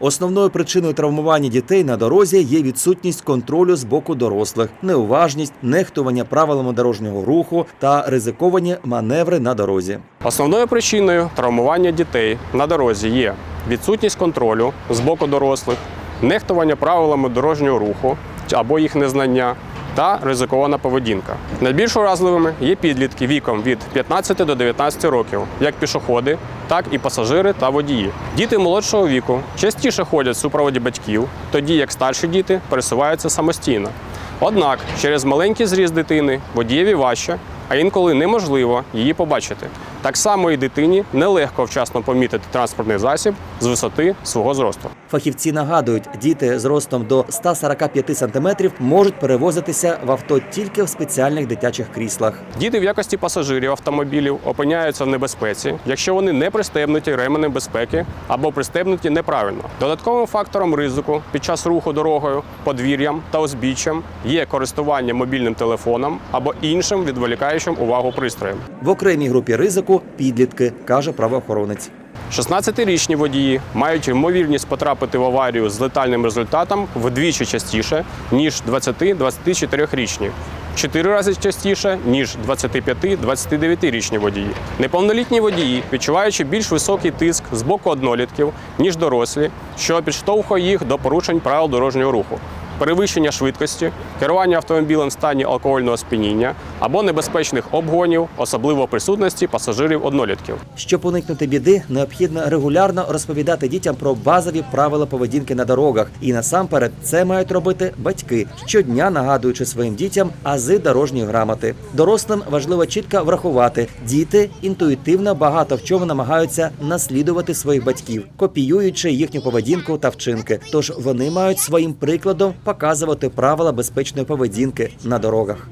Основною причиною травмування дітей на дорозі є відсутність контролю з боку дорослих, неуважність, нехтування правилами дорожнього руху та ризиковані маневри на дорозі. Основною причиною травмування дітей на дорозі є відсутність контролю з боку дорослих, нехтування правилами дорожнього руху або їх незнання та ризикована поведінка. Найбільш уразливими є підлітки віком від 15 до 19 років, як пішоходи, так і пасажири та водії. Діти молодшого віку частіше ходять в супроводі батьків, тоді як старші діти пересуваються самостійно. Однак через маленький зріст дитини водієві важче, а інколи неможливо її побачити. Так само і дитині нелегко вчасно помітити транспортний засіб з висоти свого зросту. Фахівці нагадують, діти з ростом до 145 см можуть перевозитися в авто тільки в спеціальних дитячих кріслах. Діти в якості пасажирів автомобілів опиняються в небезпеці, якщо вони не пристебнуті ременем безпеки або пристебнуті неправильно. Додатковим фактором ризику під час руху дорогою, подвір'ям та узбіччям є користування мобільним телефоном або іншим відволікаючим увагу пристроєм. В окремій групі ризику підлітки, каже правоохоронець. 16-річні водії мають ймовірність потрапити в аварію з летальним результатом вдвічі частіше, ніж 20-24-річні. в Чотири рази частіше, ніж 25-29-річні водії. Неповнолітні водії, відчуваючи більш високий тиск з боку однолітків, ніж дорослі, що підштовхує їх до порушень правил дорожнього руху. Перевищення швидкості, керування автомобілем в стані алкогольного сп'яніння або небезпечних обгонів, особливо присутності пасажирів однолітків. Щоб уникнути біди, необхідно регулярно розповідати дітям про базові правила поведінки на дорогах. І насамперед це мають робити батьки, щодня нагадуючи своїм дітям ази дорожньої грамоти. Дорослим важливо чітко врахувати. Діти інтуїтивно багато в чому намагаються наслідувати своїх батьків, копіюючи їхню поведінку та вчинки. Тож вони мають своїм прикладом показувати правила безпечної поведінки на дорогах.